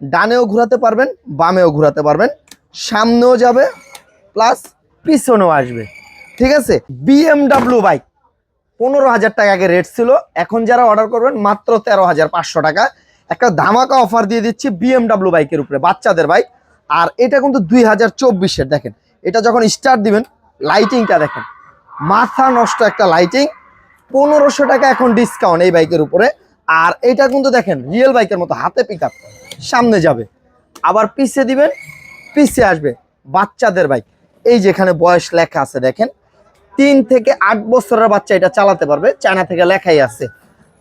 ডানেও ঘোরাতে পারবেন, বামেও ঘোরাতে পারবেন, সামনেও যাবে প্লাস পিছনেও আসবে। ঠিক আছে? বিএমডাব্লিউ বাইক পনেরো হাজার টাকা আগে রেট ছিল। এখন যারা অর্ডার করবেন, মাত্র তেরো হাজার পাঁচশো টাকা। একটা ধামাকা অফার দিয়ে দিচ্ছি বিএমডাব্লিউ বাইকের উপরে, বাচ্চাদের বাইক আর এটা কিন্তু দুই হাজার চব্বিশের, দেখেন। এটা যখন স্টার্ট দিবেন লাইটিংটা দেখেন। মাথা নষ্ট একটা লাইটিং পনেরোশো টাকা এখন ডিসকাউন্ট এই বাইকের উপরে। আর এটা কিন্তু দেখেন রিয়েল বাইকের মতো, হাতে পিক সামনে যাবে। আবার পিছে দিবেন, পিছে আসবে বাচ্চাদের বাইক এই যেখানে বয়স লেখা আছে, দেখেন। তিন থেকে আট বছরের বাচ্চা এটা চালাতে পারবে, চায়না থেকে লেখাই আছে।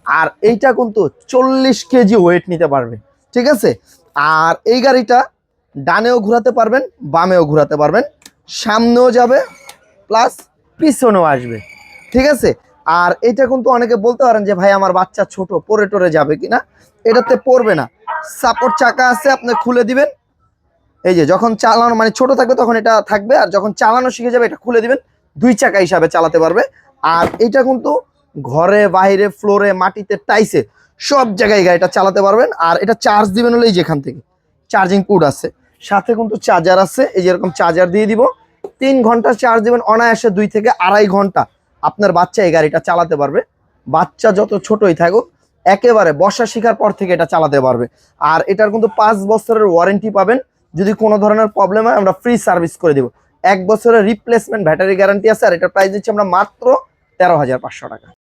আর এইটা কিন্তু চল্লিশ কেজি ওয়েট নিতে পারবে, ঠিক আছে? আর এই গাড়িটা ডানেও ঘোরাতে পারবেন, বামেও ঘোরাতে পারবেন, সামনেও যাবে প্লাস পিছনেও আসবে, ঠিক আছে? আর এটা কিন্তু অনেকে বলতে পারেন যে, ভাই, আমার বাচ্চা ছোট পরে টরে যাবে কিনা? এটাতে পড়বে না। সাপোর্ট চাকা আছে, আপনি খুলে দিবেন। এই যে, যখন চালানো মানে ছোট থাকবে তখন এটা থাকবে, আর যখন চালানো শিখে যাবে, এটা খুলে দিবেন। দুই চাকা হিসাবে চালাতে পারবে। আর এটা কিন্তু ঘরে, বাইরে ফ্লোরে মাটিতে টাইসে সব জায়গায় গাড়িটা চালাতে পারবেন। আর এটা চার্জ দিবেন হলে এই যেখান থেকে। চার্জিং পুড আছে। সাথে কিন্তু চার্জার আছে। এই যেরকম চার্জার দিয়ে দিব। তিন ঘণ্টা চার্জ দিবেন, অনায়াসে দুই থেকে আড়াই ঘণ্টা। আপনার বাচ্চা এই গাড়িটা চালাতে পারবে। বাচ্চা যত ছোটই থাকুক একেবারে বর্ষা শিখার পর থেকে এটা চালাতে পারবে। আর এটার কিন্তু পাঁচ বছরের ওয়ারেন্টি পাবেন। যদি কোনো ধরনের প্রবলেম হয়, আমরা ফ্রি সার্ভিস করে দেবো। এক বছরের রিপ্লেসমেন্ট ব্যাটারি গ্যারান্টি আছে, আর এটার প্রাইস দিচ্ছি আমরা মাত্র তেরো হাজার পাঁচশো টাকা।